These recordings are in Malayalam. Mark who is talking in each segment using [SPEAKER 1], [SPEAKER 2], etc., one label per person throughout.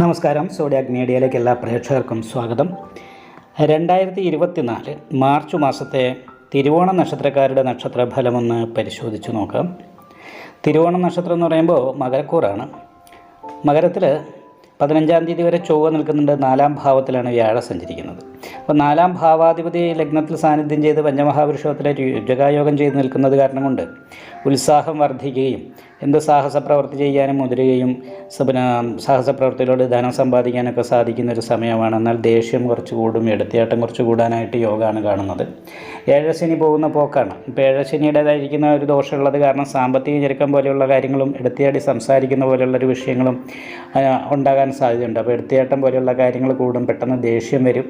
[SPEAKER 1] നമസ്കാരം. സോഡിയാക് മീഡിയയിലേക്ക് എല്ലാ പ്രേക്ഷകർക്കും സ്വാഗതം. രണ്ടായിരത്തി ഇരുപത്തിനാല് മാർച്ച് മാസത്തെ തിരുവോണ നക്ഷത്രക്കാരുടെ നക്ഷത്രഫലമൊന്ന് പരിശോധിച്ച് നോക്കാം. തിരുവോണ നക്ഷത്രം എന്ന് പറയുമ്പോൾ മകരക്കൂറാണ്. മകരത്തിൽ പതിനഞ്ചാം തീയതി വരെ ചൊവ്വ നിൽക്കുന്നുണ്ട്. നാലാം ഭാവത്തിലാണ് വ്യാഴ സഞ്ചരിക്കുന്നത് അപ്പോൾ നാലാം ഭാവാധിപതി ലഗ്നത്തിൽ സാന്നിധ്യം ചെയ്ത് പഞ്ചമഹാപുരുഷത്തിലെ രുചകായോഗം ചെയ്ത് നിൽക്കുന്നത് കാരണം കൊണ്ട് ഉത്സാഹം വർദ്ധിക്കുകയും എന്ത് സാഹസ പ്രവൃത്തി ചെയ്യാനും മുതിരുകയും സബന സാഹസ പ്രവൃത്തിയിലൂടെ ധനം സമ്പാദിക്കാനൊക്കെ സാധിക്കുന്ന ഒരു സമയമാണ്. എന്നാൽ ദേഷ്യം കുറച്ച് കൂടും എടുത്തിയാട്ടം കുറച്ച് കൂടാനായിട്ട് യോഗമാണ് കാണുന്നത്. ഏഴശനി പോകുന്ന പോക്കാണ്. ഇപ്പോൾ ഏഴശനിയുടേതായിരിക്കുന്ന ഒരു ദോഷമുള്ളത് കാരണം സാമ്പത്തിക ഞെരുക്കം പോലെയുള്ള കാര്യങ്ങളും എടുത്തിയാടി സംസാരിക്കുന്ന പോലെയുള്ള ഒരു വിഷയങ്ങളും ഉണ്ടാകാൻ സാധ്യതയുണ്ട്. അപ്പോൾ എടുത്തിയാട്ടം പോലെയുള്ള കാര്യങ്ങൾ കൂടും പെട്ടെന്ന് ദേഷ്യം വരും.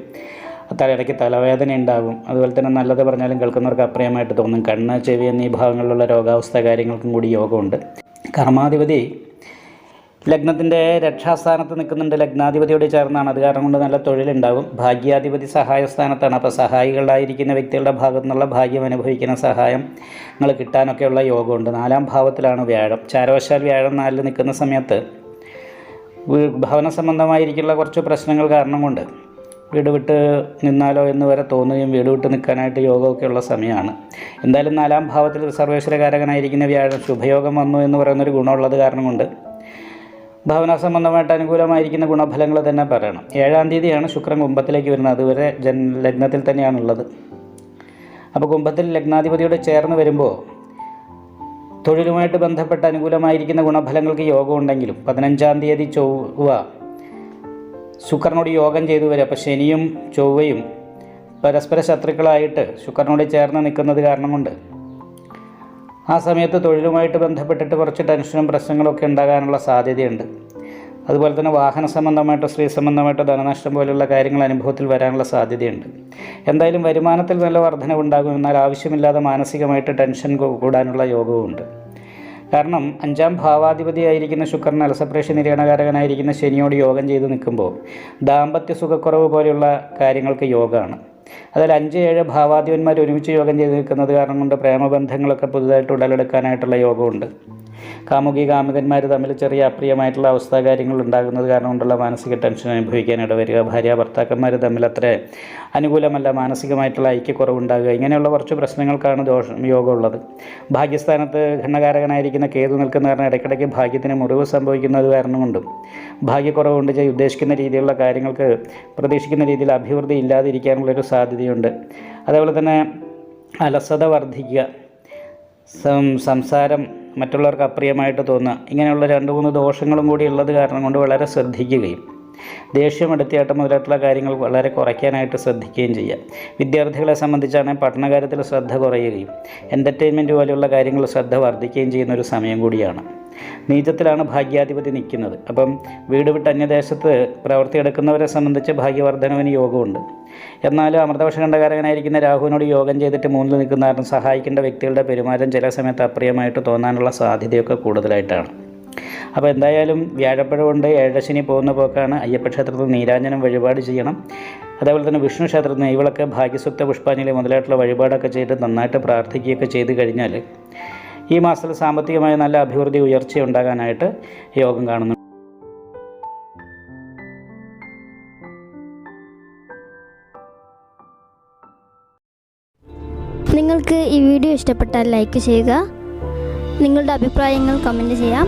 [SPEAKER 1] തലയിടയ്ക്ക് തലവേദന ഉണ്ടാകും. അതുപോലെ തന്നെ നല്ലത് പറഞ്ഞാലും കേൾക്കുന്നവർക്ക് അപ്രിയമായിട്ട് തോന്നും. കണ്ണ് ചെവി എന്നീ ഭാഗങ്ങളിലുള്ള രോഗാവസ്ഥ കാര്യങ്ങൾക്കും കൂടി യോഗമുണ്ട്. കർമാധിപതി ലഗ്നത്തിന്റെ രക്ഷാസ്ഥാനത്ത് നിൽക്കുന്നുണ്ട്. ലഗ്നാധിപതിയോട് ചേർന്നാണ്. അത് കാരണം കൊണ്ട് നല്ല തൊഴിലുണ്ടാകും. ഭാഗ്യാധിപതി സഹായസ്ഥാനത്താണ്. അപ്പോൾ സഹായികളായിരിക്കുന്ന വ്യക്തികളുടെ ഭാഗത്തു നിന്നുള്ള ഭാഗ്യം അനുഭവിക്കുന്ന സഹായം സഹായങ്ങൾ കിട്ടാനൊക്കെയുള്ള യോഗമുണ്ട്. നാലാം ഭാവത്തിലാണ് വ്യാഴം. ചാരവശാൽ വ്യാഴം നാലിൽ നിൽക്കുന്ന സമയത്ത് ഭവന സംബന്ധമായിരിക്കുള്ള കുറച്ച് പ്രശ്നങ്ങൾ കാരണം കൊണ്ട് വീട് വിട്ട് നിന്നാലോ എന്ന് വരെ തോന്നുകയും വീട് വിട്ട് നിൽക്കാനായിട്ട് യോഗമൊക്കെ ഉള്ള സമയമാണ്. എന്തായാലും നാലാം ഭാവത്തിൽ സർവേശ്വരകാരകനായിരിക്കുന്ന വ്യാഴം ശുഭയോഗം വന്നു എന്ന് പറയുന്നൊരു ഗുണമുള്ളത് കാരണം കൊണ്ട് ഭാവനാ സംബന്ധമായിട്ട് അനുകൂലമായിരിക്കുന്ന ഗുണഫലങ്ങൾ തന്നെ പറയണം. ഏഴാം തീയതിയാണ് ശുക്രൻ കുംഭത്തിലേക്ക് വരുന്നത്. അതുവരെ ജൻ ലഗ്നത്തിൽ തന്നെയാണുള്ളത്. അപ്പോൾ കുംഭത്തിൽ ലഗ്നാധിപതിയോട് ചേർന്ന് വരുമ്പോൾ തൊഴിലുമായിട്ട് ബന്ധപ്പെട്ട് അനുകൂലമായിരിക്കുന്ന ഗുണഫലങ്ങൾക്ക് യോഗമുണ്ടെങ്കിലും പതിനഞ്ചാം തീയതി ചൊവ്വ ശുക്രനോട് യോഗം ചെയ്തു വരിക. അപ്പോൾ ശനിയും ചൊവ്വയും പരസ്പര ശത്രുക്കളായിട്ട് ശുക്രനോട് ചേർന്ന് നിൽക്കുന്നത് കാരണം കൊണ്ട് ആ സമയത്ത് തൊഴിലുമായിട്ട് ബന്ധപ്പെട്ടിട്ട് കുറച്ച് ടെൻഷനും പ്രശ്നങ്ങളൊക്കെ ഉണ്ടാകാനുള്ള സാധ്യതയുണ്ട്. അതുപോലെ തന്നെ വാഹന സംബന്ധമായിട്ടോ സ്ത്രീ സംബന്ധമായിട്ടോ ധനനഷ്ടം പോലെയുള്ള കാര്യങ്ങൾ അനുഭവത്തിൽ വരാനുള്ള സാധ്യതയുണ്ട്. എന്തായാലും വരുമാനത്തിൽ നല്ല വർധനവുണ്ടാകും. എന്നാൽ ആവശ്യമില്ലാതെ മാനസികമായിട്ട് ടെൻഷൻ കൂടാനുള്ള യോഗവുമുണ്ട്. കാരണം അഞ്ചാം ഭാവാധിപതിയായിരിക്കുന്ന ശുക്രൻ അലസപ്രേഷ നിര്യാണകാരകനായിരിക്കുന്ന ശനിയോട് യോഗം ചെയ്ത് നിൽക്കുമ്പോൾ ദാമ്പത്യ സുഖക്കുറവ് പോലെയുള്ള കാര്യങ്ങൾക്ക് യോഗമാണ്. അതിൽ അഞ്ച് ഏഴ് ഭാവാധിപന്മാർ ഒരുമിച്ച് യോഗം ചെയ്ത് നിൽക്കുന്നത് കാരണം കൊണ്ട് പ്രേമബന്ധങ്ങളൊക്കെ പുതുതായിട്ട് ഉടലെടുക്കാനായിട്ടുള്ള യോഗമുണ്ട്. കാമുകി കാമുകന്മാർ തമ്മിൽ ചെറിയ അപ്രിയമായിട്ടുള്ള അവസ്ഥ കാര്യങ്ങൾ ഉണ്ടാകുന്നത് കാരണം കൊണ്ടുള്ള മാനസിക ടെൻഷൻ അനുഭവിക്കാൻ ഇടവരിക ഭാര്യ ഭർത്താക്കന്മാർ തമ്മിൽ അത്ര അനുകൂലമല്ല മാനസികമായിട്ടുള്ള ഐക്യക്കുറവുണ്ടാകുക. ഇങ്ങനെയുള്ള കുറച്ച് പ്രശ്നങ്ങൾക്കാണ് ദോഷം യോഗമുള്ളത്. ഭാഗ്യസ്ഥാനത്ത് ഘണ്ണകാരകനായിരിക്കുന്ന കേതു നിൽക്കുന്ന കാരണം ഇടയ്ക്കിടയ്ക്ക് ഭാഗ്യത്തിന് മുറിവ് സംഭവിക്കുന്നത് കാരണം കൊണ്ടും ഭാഗ്യക്കുറവുകൊണ്ട് ചെയ്ത് ഉദ്ദേശിക്കുന്ന രീതിയിലുള്ള കാര്യങ്ങൾക്ക് പ്രതീക്ഷിക്കുന്ന രീതിയിൽ അഭിവൃദ്ധി ഇല്ലാതിരിക്കാനുള്ളൊരു സാധ്യതയുണ്ട്. അതേപോലെ തന്നെ അലസത വർദ്ധിക്കുക. സംസാരം മറ്റുള്ളവർക്ക് അപ്രിയമായിട്ട് തോന്നുക. ഇങ്ങനെയുള്ള രണ്ട് മൂന്ന് ദോഷങ്ങളും കൂടി ഉള്ളത് കാരണം കൊണ്ട് വളരെ ശ്രദ്ധിക്കുകയും ദേഷ്യം എടുത്തിയാട്ടം മുതലായിട്ടുള്ള കാര്യങ്ങൾ വളരെ കുറയ്ക്കാനായിട്ട് ശ്രദ്ധിക്കുകയും ചെയ്യാം. വിദ്യാർത്ഥികളെ സംബന്ധിച്ചാണ് പഠനകാര്യത്തിൽ ശ്രദ്ധ കുറയുകയും എന്റർടൈൻമെന്റ് പോലെയുള്ള കാര്യങ്ങൾ ശ്രദ്ധ വർദ്ധിക്കുകയും ചെയ്യുന്ന ഒരു സമയം കൂടിയാണ്. നീചത്തിലാണ് ഭാഗ്യാധിപതി നിൽക്കുന്നത്. അപ്പം വീട് വിട്ട് അന്യദേശത്ത് പ്രവർത്തിയെടുക്കുന്നവരെ സംബന്ധിച്ച് ഭാഗ്യവർദ്ധനവിന് യോഗമുണ്ട്. എന്നാലും അമൃതവർഷകണ്ഠകാരകനായിരിക്കുന്ന രാഹുവിനോട് യോഗം ചെയ്തിട്ട് മൂന്നിൽ നിൽക്കുന്ന കാരണം സഹായിക്കേണ്ട വ്യക്തികളുടെ പെരുമാറ്റം ചില സമയത്ത് അപ്രിയമായിട്ട് തോന്നാനുള്ള സാധ്യതയൊക്കെ കൂടുതലായിട്ടാണ്. അപ്പോൾ എന്തായാലും വ്യാഴപ്പഴ കൊണ്ട് ഏഴശനി പോകുന്ന പോക്കാണ്. അയ്യപ്പ ക്ഷേത്രത്തിൽ നീരാഞ്ജനം വഴിപാട് ചെയ്യണം. അതേപോലെ തന്നെ വിഷ്ണു ക്ഷേത്രത്തിൽ നെയ്വിളക്ക് ഭാഗ്യസുക്ത പുഷ്പാഞ്ജലി മുതലായിട്ടുള്ള വഴിപാടൊക്കെ ചെയ്ത് നന്നായിട്ട് പ്രാർത്ഥിക്കുകയൊക്കെ ചെയ്ത് കഴിഞ്ഞാൽ ഈ മാസത്തിൽ സാമ്പത്തികമായ നല്ല അഭിവൃദ്ധി ഉയർച്ച ഉണ്ടാകാനായിട്ട് യോഗം കാണുന്നു.
[SPEAKER 2] നിങ്ങൾക്ക് ഈ വീഡിയോ ഇഷ്ടപ്പെട്ടാൽ ലൈക്ക് ചെയ്യുക. നിങ്ങളുടെ അഭിപ്രായങ്ങൾ കമന്റ് ചെയ്യാം.